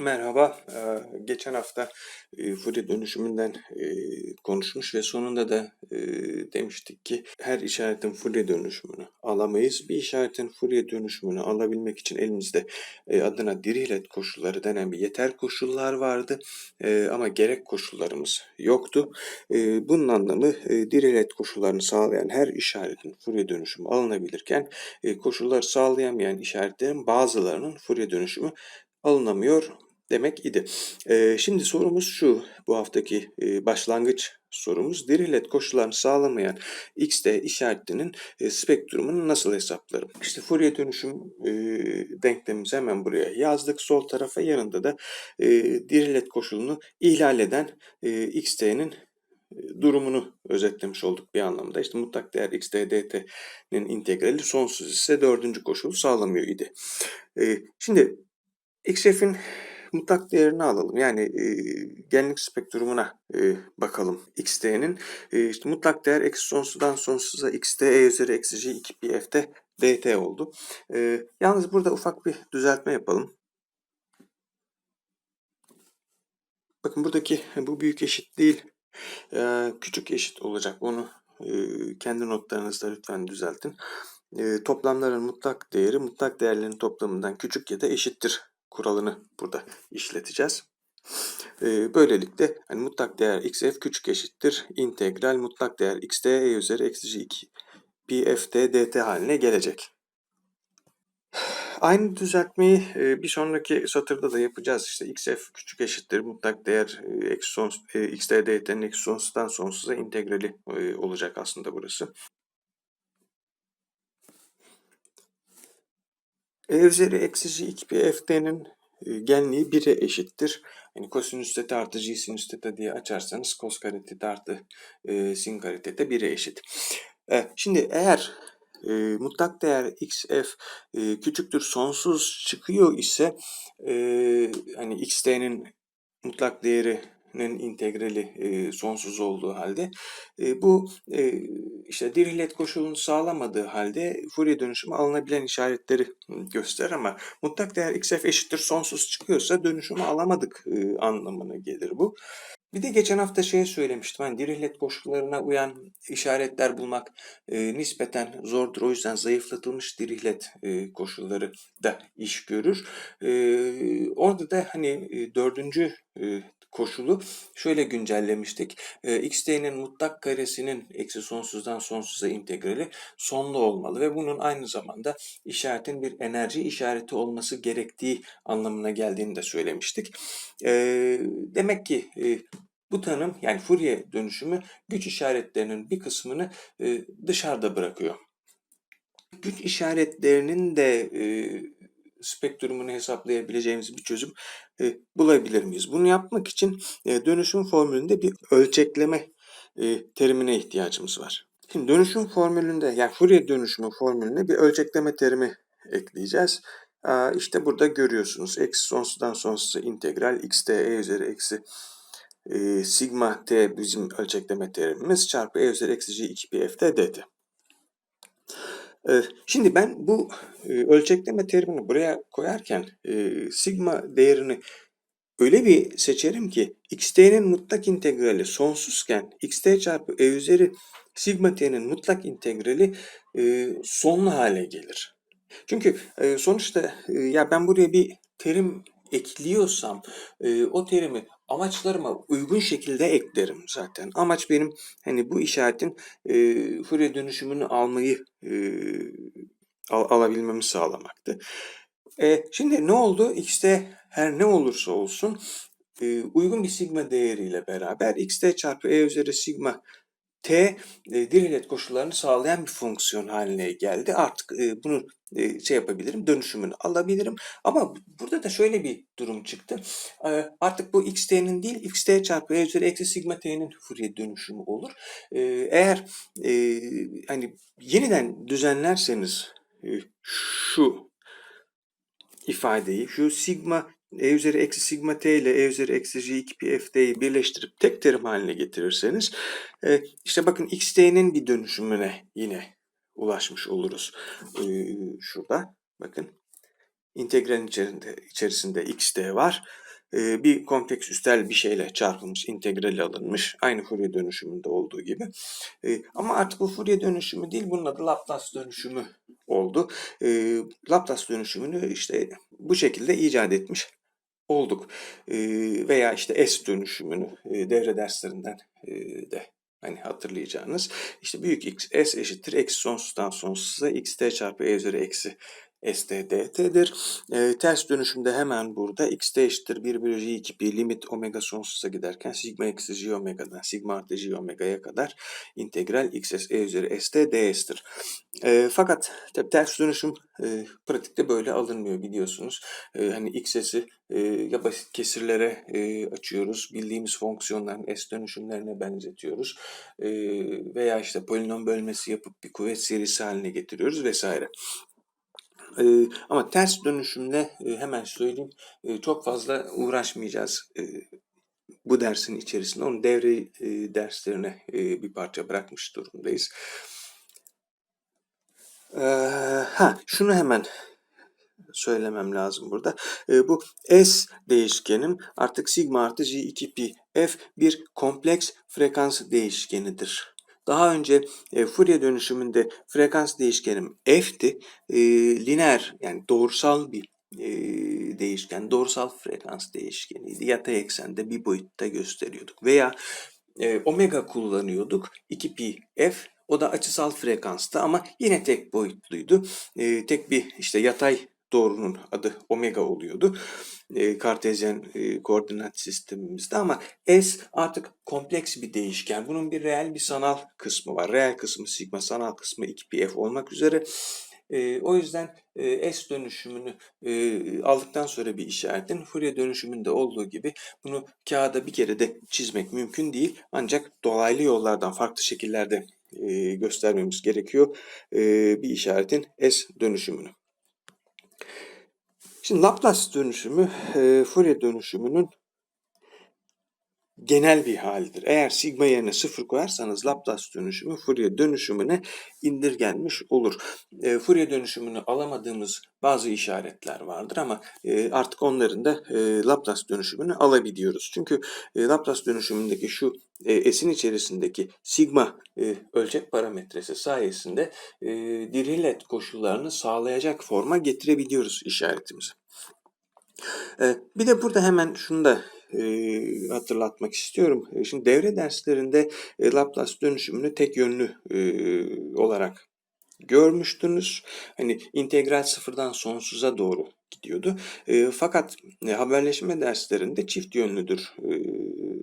Merhaba. Eee, geçen hafta eee, Fourier dönüşümünden eee, konuşmuş ve sonunda da eee, demiştik ki her işaretin Fourier dönüşümünü alamayız. Bir işaretin Fourier dönüşümünü alabilmek için elimizde eee, adına Dirichlet koşulları denen bir yeter koşullar vardı ama gerek koşullarımız yoktu. Bunun anlamı eee, Dirichlet koşullarını sağlayan her işaretin Fourier dönüşümü alınabilirken koşulları sağlayamayan işaretlerin bazılarının Fourier dönüşümü alınamıyor demek idi. Eee, şimdi sorumuz şu, bu haftaki eee, başlangıç sorumuz. Dirichlet koşullarını sağlamayan x de işaretinin eee, spektrumunu nasıl hesaplarım? İşte Fourier dönüşüm eee, denklemimizi hemen buraya yazdık. Sol tarafa yanında da eee Dirichlet koşulunu ihlal eden eee, x d'nin durumunu özetlemiş olduk bir anlamda. İşte mutlak değer x dt'nin integrali sonsuz ise dördüncü koşulu sağlamıyor idi. Eee, şimdi xf'in mutlak değerini alalım. Yani e, genlik spektrumuna e, bakalım xt'nin. E, işte mutlak değer eksi sonsuzdan sonsuza xt e üzeri eksi j 2 pi f'te dt oldu. E, yalnız burada ufak bir düzeltme yapalım. Bakın buradaki bu büyük eşit değil. E, küçük eşit olacak. Onu e, kendi notlarınızda lütfen düzeltin. E, toplamların mutlak değeri mutlak değerlerin toplamından küçük ya da eşittir kuralını burada işleteceğiz. Ee, böylelikle hani mutlak değer xf küçük eşittir integral mutlak değer xd e üzeri eksi 2 pi ft dt haline gelecek. Aynı düzeltmeyi e, bir sonraki satırda da yapacağız. İşte xf küçük eşittir mutlak değer e, eksi son, e, xd dt'nin eksi sonsuzdan sonsuza integrali olacak aslında burası. E üzeri eksi 2 pi ft'nin e, genliği 1'e eşittir. Yani kosinüs teta artı g sinüs teta diye açarsanız kos kare teta artı e, sin kare teta 1'e eşit. E, şimdi eğer e, mutlak değer xf e, küçüktür sonsuz çıkıyor ise e, hani xt'nin mutlak değeri integrali e, sonsuz olduğu halde e, bu e, işte Dirichlet koşulunu sağlamadığı halde Fourier dönüşümü alınabilen işaretleri gösterir ama mutlak değer xf eşittir sonsuz çıkıyorsa dönüşümü alamadık e, anlamına gelir bu. Bir de geçen hafta şey söylemiştim. Hani Dirichlet koşullarına uyan işaretler bulmak e, nispeten zordur. O yüzden zayıflatılmış Dirichlet e, koşulları da iş görür. E, orada da hani e, dördüncü e, koşulu şöyle güncellemiştik. E, xt'nin mutlak karesinin eksi sonsuzdan sonsuza integrali sonlu olmalı ve bunun aynı zamanda işaretin bir enerji işareti olması gerektiği anlamına geldiğini de söylemiştik. E, demek ki e, bu tanım yani Fourier dönüşümü güç işaretlerinin bir kısmını e, dışarıda bırakıyor. Güç işaretlerinin de e, spektrumunu hesaplayabileceğimiz bir çözüm e, bulabilir miyiz? Bunu yapmak için e, dönüşüm formülünde bir ölçekleme e, terimine ihtiyacımız var. Şimdi dönüşüm formülünde yani Fourier dönüşümü formülüne bir ölçekleme terimi ekleyeceğiz. Aa, işte burada görüyorsunuz. Eksi sonsuzdan sonsuza integral x t e üzeri eksi e, sigma t bizim ölçekleme terimimiz çarpı e üzeri eksi j 2 pi f t dt. Şimdi ben bu ölçekleme terimini buraya koyarken sigma değerini öyle bir seçerim ki xt'nin mutlak integrali sonsuzken xt çarpı e üzeri sigma t'nin mutlak integrali sonlu hale gelir. Çünkü sonuçta ya ben buraya bir terim ekliyorsam o terimi amaçlarıma uygun şekilde eklerim zaten. Amaç benim hani bu işaretin e, Fourier dönüşümünü almayı e, al, alabilmemi sağlamaktı. E, şimdi ne oldu? X'te her ne olursa olsun e, uygun bir sigma değeriyle beraber xt çarpı e üzeri sigma t e, Dirichlet koşullarını sağlayan bir fonksiyon haline geldi. Artık e, bunu e, şey yapabilirim, dönüşümünü alabilirim. Ama burada da şöyle bir durum çıktı. E, artık bu xt'nin değil, xt çarpı e üzeri eksi sigma t'nin Fourier dönüşümü olur. E, eğer e, hani yeniden düzenlerseniz e, şu ifadeyi, şu sigma e üzeri eksi sigma t ile e üzeri eksi j 2 pi ft'yi birleştirip tek terim haline getirirseniz e, işte bakın xt'nin bir dönüşümüne yine ulaşmış oluruz. E, şurada bakın integralin içerisinde, içerisinde xt var. e, bir kompleks üstel bir şeyle çarpılmış, integrali alınmış. Aynı Fourier dönüşümünde olduğu gibi. E, ama artık bu Fourier dönüşümü değil, bunun adı Laplace dönüşümü oldu. E, Laplace dönüşümünü işte bu şekilde icat etmiş olduk. E, veya işte S dönüşümünü e, devre derslerinden e, de hani hatırlayacağınız işte büyük x s eşittir eksi sonsuzdan sonsuza x t çarpı e üzeri eksi STDT'dir. E, ters dönüşümde hemen burada x eşittir 1 bölü j 2 pi limit omega sonsuza giderken sigma eksi j omega'dan sigma artı j omega'ya kadar integral xs e üzeri st ds'tir. E, fakat tabi ters dönüşüm e, pratikte böyle alınmıyor biliyorsunuz. E, hani xs'i e, ya basit kesirlere e, açıyoruz. Bildiğimiz fonksiyonların s dönüşümlerine benzetiyoruz. E, veya işte polinom bölmesi yapıp bir kuvvet serisi haline getiriyoruz vesaire. E, ama ters dönüşümle e, hemen söyleyeyim e, çok fazla uğraşmayacağız. E, bu dersin içerisinde onu devre e, derslerine e, bir parça bırakmış durumdayız. E, ha şunu hemen söylemem lazım burada. E, bu S değişkenim artık sigma artı J2 pi F bir kompleks frekans değişkenidir. Daha önce e, Fourier dönüşümünde frekans değişkenim f'ti. E, lineer yani doğrusal bir e, değişken, doğrusal frekans değişkeniydi. Yatay eksende bir boyutta gösteriyorduk. Veya e, omega kullanıyorduk. 2 pi f o da açısal frekansta ama yine tek boyutluydu. E, tek bir işte yatay doğrunun adı omega oluyordu. E, Kartezyen e, koordinat sistemimizde ama S artık kompleks bir değişken. Bunun bir reel bir sanal kısmı var. Reel kısmı sigma, sanal kısmı 2pf olmak üzere. E, o yüzden e, S dönüşümünü e, aldıktan sonra bir işaretin Fourier dönüşümünde olduğu gibi bunu kağıda bir kere de çizmek mümkün değil. Ancak dolaylı yollardan farklı şekillerde e, göstermemiz gerekiyor e, bir işaretin S dönüşümünü. Şimdi Laplace dönüşümü e, Fourier dönüşümünün genel bir halidir. Eğer sigma yerine sıfır koyarsanız Laplace dönüşümü Fourier dönüşümüne indirgenmiş olur. E, Fourier dönüşümünü alamadığımız bazı işaretler vardır ama e, artık onların da e, Laplace dönüşümünü alabiliyoruz. Çünkü e, Laplace dönüşümündeki şu e, S'in içerisindeki sigma e, ölçek parametresi sayesinde e, Dirichlet koşullarını sağlayacak forma getirebiliyoruz işaretimizi. E, bir de burada hemen şunu da e, hatırlatmak istiyorum. E, şimdi devre derslerinde e, Laplace dönüşümünü tek yönlü e, olarak görmüştünüz. Hani integral sıfırdan sonsuza doğru gidiyordu. E, fakat e, haberleşme derslerinde çift yönlüdür e,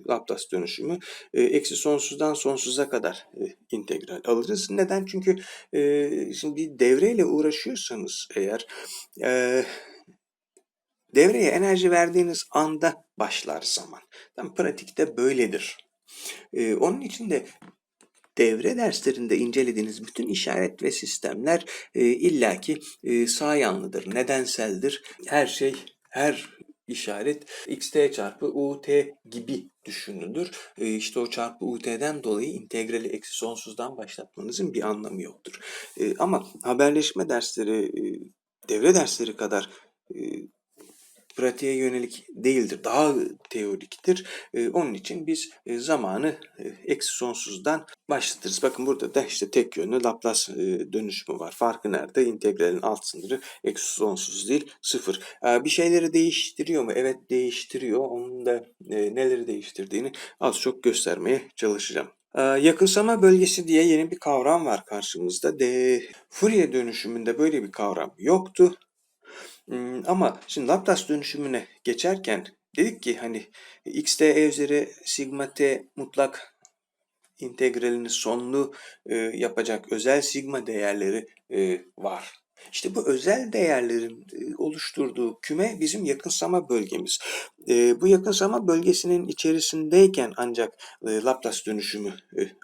Laplace dönüşümü. E, eksi sonsuzdan sonsuza kadar e, integral alırız. Neden? Çünkü e, şimdi bir devreyle uğraşıyorsanız eğer e, devreye enerji verdiğiniz anda başlar zaman. Yani pratikte böyledir. E, onun için de devre derslerinde incelediğiniz bütün işaret ve sistemler e, illaki e, sağ yanlıdır, nedenseldir. Her şey, her işaret xt çarpı ut gibi düşünülür. E, işte o çarpı ut'den dolayı integrali eksi sonsuzdan başlatmanızın bir anlamı yoktur. E, ama haberleşme dersleri e, devre dersleri kadar e, pratiğe yönelik değildir. Daha teoriktir. E, onun için biz e, zamanı e, eksi sonsuzdan başlatırız. Bakın burada da işte tek yönlü Laplace e, dönüşümü var. Farkı nerede? İntegralin alt sınırı eksi sonsuz değil sıfır. E, bir şeyleri değiştiriyor mu? Evet değiştiriyor. Onun da e, neleri değiştirdiğini az çok göstermeye çalışacağım. Ee, yakınsama bölgesi diye yeni bir kavram var karşımızda. De Fourier dönüşümünde böyle bir kavram yoktu. Hmm, ama şimdi Laplace dönüşümüne geçerken dedik ki hani x t e üzeri sigma t mutlak integralini sonlu e, yapacak özel sigma değerleri e, var. İşte bu özel değerlerin e, oluşturduğu küme bizim yakınsama bölgemiz. E, bu yakınsama bölgesinin içerisindeyken ancak e, Laplace dönüşümü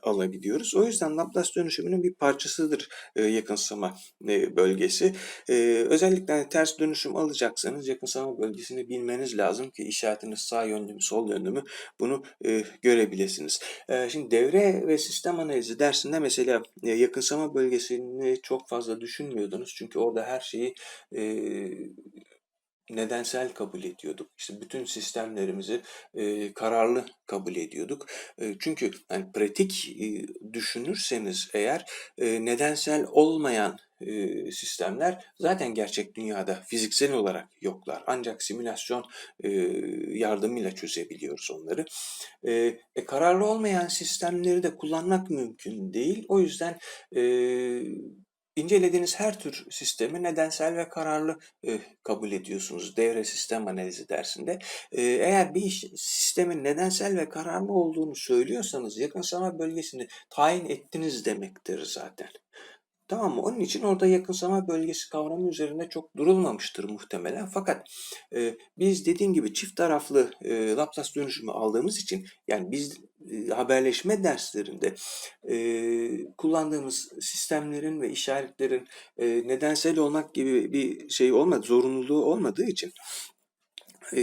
alabiliyoruz. O yüzden Laplace dönüşümünün bir parçasıdır yakınsama bölgesi. Özellikle hani ters dönüşüm alacaksanız yakınsama bölgesini bilmeniz lazım ki işaretiniz sağ yönlü mü sol yönlü mü bunu görebilirsiniz. Şimdi devre ve sistem analizi dersinde mesela yakınsama bölgesini çok fazla düşünmüyordunuz. Çünkü orada her şeyi nedensel kabul ediyorduk. İşte bütün sistemlerimizi e, kararlı kabul ediyorduk. E, çünkü yani pratik e, düşünürseniz eğer e, nedensel olmayan e, sistemler zaten gerçek dünyada fiziksel olarak yoklar. Ancak simülasyon e, yardımıyla çözebiliyoruz onları. E, e, kararlı olmayan sistemleri de kullanmak mümkün değil. O yüzden e, İncelediğiniz her tür sistemi nedensel ve kararlı e, kabul ediyorsunuz devre sistem analizi dersinde. E, eğer bir iş, sistemin nedensel ve kararlı olduğunu söylüyorsanız yakınsama bölgesini tayin ettiniz demektir zaten. Tamam mı? Onun için orada yakınsama bölgesi kavramı üzerinde çok durulmamıştır muhtemelen. Fakat e, biz dediğim gibi çift taraflı e, Laplace dönüşümü aldığımız için yani biz e, haberleşme derslerinde e, kullandığımız sistemlerin ve işaretlerin e, nedensel olmak gibi bir şey olmadı, zorunluluğu olmadığı için e,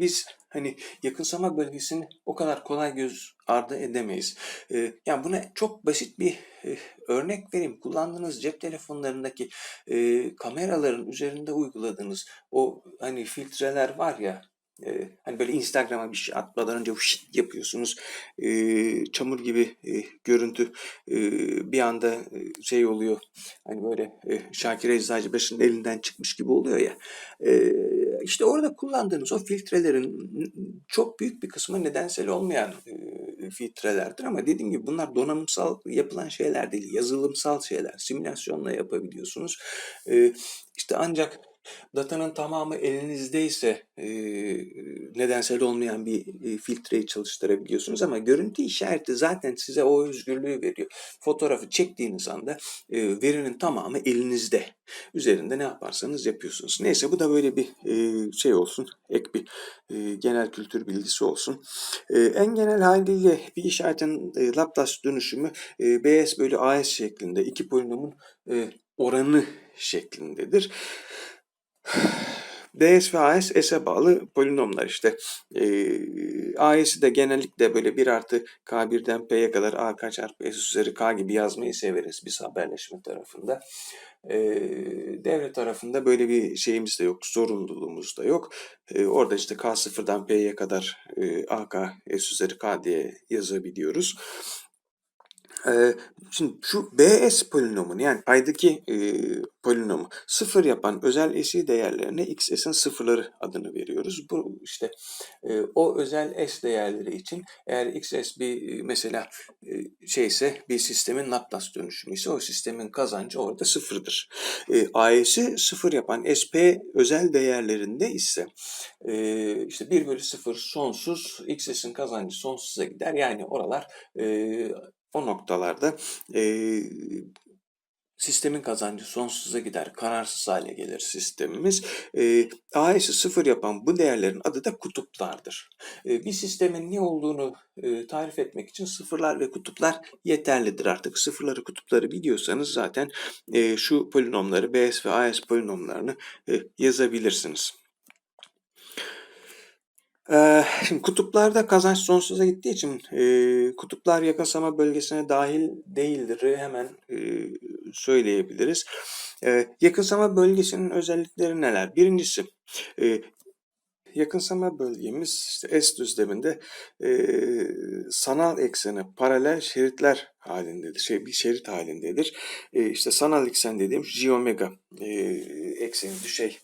biz hani yakınsama bölgesini o kadar kolay göz ardı edemeyiz. E, yani buna çok basit bir e, örnek vereyim. Kullandığınız cep telefonlarındaki e, kameraların üzerinde uyguladığınız o hani filtreler var ya e, hani böyle Instagram'a bir şey atmadan önce şit yapıyorsunuz. E, çamur gibi e, görüntü e, bir anda e, şey oluyor. Hani böyle e, Şakir Eczacıbaşı'nın elinden çıkmış gibi oluyor ya. E, işte orada kullandığınız o filtrelerin çok büyük bir kısmı nedensel olmayan e, filtrelerdir ama dediğim gibi bunlar donanımsal yapılan şeyler değil, yazılımsal şeyler. Simülasyonla yapabiliyorsunuz. E, işte ancak datanın tamamı elinizdeyse e, nedensel olmayan bir e, filtreyi çalıştırabiliyorsunuz ama görüntü işareti zaten size o özgürlüğü veriyor. Fotoğrafı çektiğiniz anda e, verinin tamamı elinizde. Üzerinde ne yaparsanız yapıyorsunuz. Neyse bu da böyle bir e, şey olsun, ek bir e, genel kültür bilgisi olsun. E, en genel haliyle bir işaretin e, Laplace dönüşümü e, BS bölü AS şeklinde iki polinomun e, oranı şeklindedir. ds ve as s'e bağlı polinomlar işte. E, a'si de genellikle böyle 1 artı k1'den p'ye kadar a k çarpı s üzeri k gibi yazmayı severiz biz haberleşme tarafında. E, devre tarafında böyle bir şeyimiz de yok, zorunluluğumuz da yok. E, orada işte k sıfırdan p'ye kadar e, a k s üzeri k diye yazabiliyoruz. Ee, şimdi şu bs polinomun yani paydaki e, polinomu sıfır yapan özel esi değerlerine xs'in sıfırları adını veriyoruz. Bu işte e, o özel s değerleri için eğer xs bir mesela e, şeyse bir sistemin Laplace dönüşümü ise o sistemin kazancı orada sıfırdır. E, AS'i sıfır yapan sp özel değerlerinde ise e, işte 1 bölü 0 sonsuz xs'in kazancı sonsuza gider. Yani oralar e, o noktalarda e, sistemin kazancı sonsuza gider, kararsız hale gelir sistemimiz. E, AES'i sıfır yapan bu değerlerin adı da kutuplardır. E, bir sistemin ne olduğunu e, tarif etmek için sıfırlar ve kutuplar yeterlidir artık. Sıfırları kutupları biliyorsanız zaten e, şu polinomları, BS ve AES polinomlarını e, yazabilirsiniz. Ee, şimdi kutuplarda kazanç sonsuza gittiği için e, kutuplar yakasama bölgesine dahil değildir hemen e, söyleyebiliriz. E, yakınsama bölgesinin özellikleri neler? Birincisi e, yakınsama bölgemiz işte S düzleminde e, sanal eksene paralel şeritler halindedir. Şey bir şerit halindedir. E, işte sanal eksen dediğim J omega e, ekseni düşey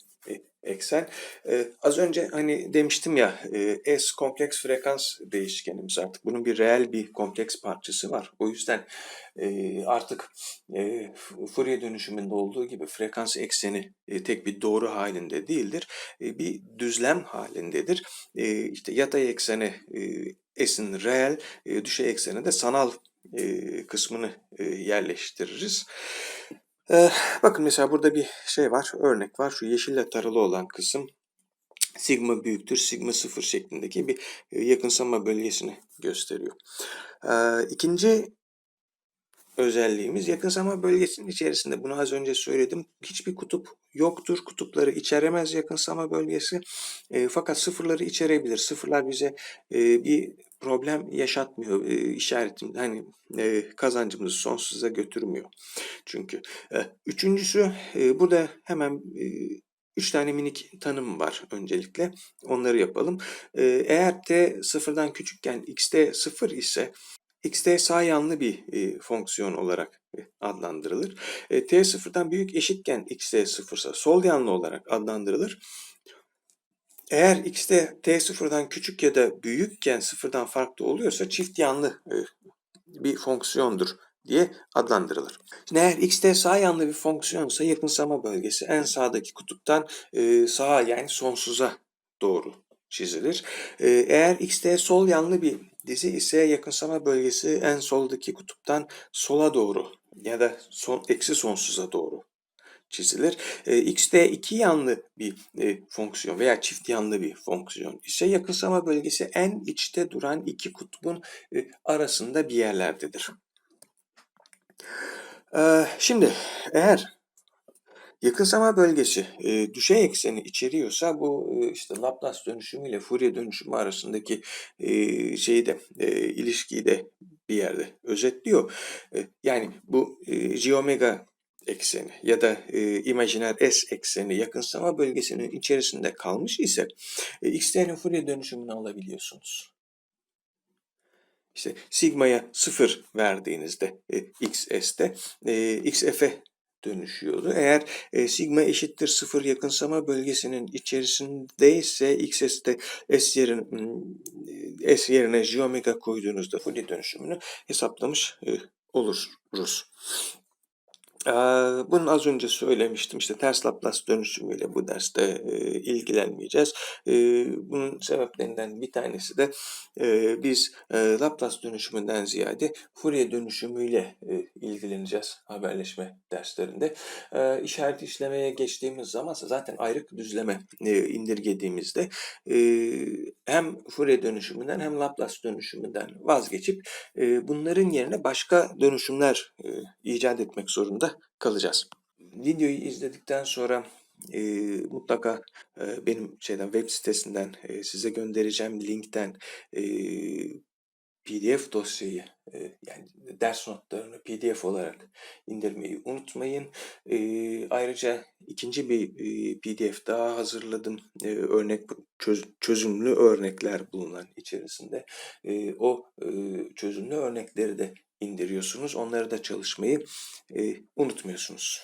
eksen. Ee, az önce hani demiştim ya e, S kompleks frekans değişkenimiz artık bunun bir reel bir kompleks parçası var. O yüzden e, artık e, Fourier dönüşümünde olduğu gibi frekans ekseni e, tek bir doğru halinde değildir. E, bir düzlem halindedir. E, işte yatay ekseni e, S'in reel, e, düşey ekseni de sanal e, kısmını e, yerleştiririz. Ee, bakın mesela burada bir şey var, örnek var. Şu yeşille taralı olan kısım sigma büyüktür, sigma sıfır şeklindeki bir e, yakınsama bölgesini gösteriyor. Ee, ikinci özelliğimiz yakınsama bölgesinin içerisinde. Bunu az önce söyledim. Hiçbir kutup yoktur. Kutupları içeremez yakınsama bölgesi. E, fakat sıfırları içerebilir. Sıfırlar bize e, bir problem yaşatmıyor. E, işaretim hani e, kazancımızı sonsuza götürmüyor. Çünkü e, üçüncüsü e, burada hemen e, 3 tane minik tanım var öncelikle. Onları yapalım. Ee, eğer t sıfırdan küçükken x'te sıfır ise x'te sağ yanlı bir e, fonksiyon olarak e, adlandırılır. E, t sıfırdan büyük eşitken x'te sıfırsa sol yanlı olarak adlandırılır. Eğer x'te t sıfırdan küçük ya da büyükken sıfırdan farklı oluyorsa çift yanlı e, bir fonksiyondur diye adlandırılır. Şimdi eğer x'te sağ yanlı bir fonksiyonsa yakınsama bölgesi en sağdaki kutuptan e, sağa yani sonsuza doğru çizilir. E, eğer x'te sol yanlı bir dizi ise yakınsama bölgesi en soldaki kutuptan sola doğru ya da son, eksi sonsuza doğru çizilir. E, x'te iki yanlı bir e, fonksiyon veya çift yanlı bir fonksiyon ise yakınsama bölgesi en içte duran iki kutbun e, arasında bir yerlerdedir. E, şimdi eğer yakınsama bölgesi e, düşey ekseni içeriyorsa bu e, işte Laplace dönüşümü ile Fourier dönüşümü arasındaki e, şeyi de e, ilişkiyi de bir yerde özetliyor. E, yani bu e, J omega ekseni ya da e, imajiner S ekseni yakınsama bölgesinin içerisinde kalmış ise e, x'lerin Fourier dönüşümünü alabiliyorsunuz. İşte sigma'ya 0 verdiğinizde e, xs'te e, xf'e dönüşüyordu. Eğer e, sigma eşittir 0 yakınsama bölgesinin içerisindeyse xs'te s yerine, hmm, s yerine j omega koyduğunuzda Fourier dönüşümünü hesaplamış e, oluruz. Bunu az önce söylemiştim. İşte ters Laplace dönüşümüyle bu derste ilgilenmeyeceğiz. Bunun sebeplerinden bir tanesi de biz Laplace dönüşümünden ziyade Fourier dönüşümüyle ilgileneceğiz haberleşme derslerinde. İşaret işlemeye geçtiğimiz zaman zaten ayrık düzleme indirgediğimizde hem Fourier dönüşümünden hem Laplace dönüşümünden vazgeçip bunların yerine başka dönüşümler icat etmek zorunda kalacağız. Videoyu izledikten sonra e, mutlaka e, benim şeyden web sitesinden e, size göndereceğim linkten e, PDF dosyayı e, yani ders notlarını PDF olarak indirmeyi unutmayın. E, ayrıca ikinci bir e, PDF daha hazırladım. E, örnek çöz, çözümlü örnekler bulunan içerisinde. E, o e, çözümlü örnekleri de indiriyorsunuz. Onları da çalışmayı e, unutmuyorsunuz.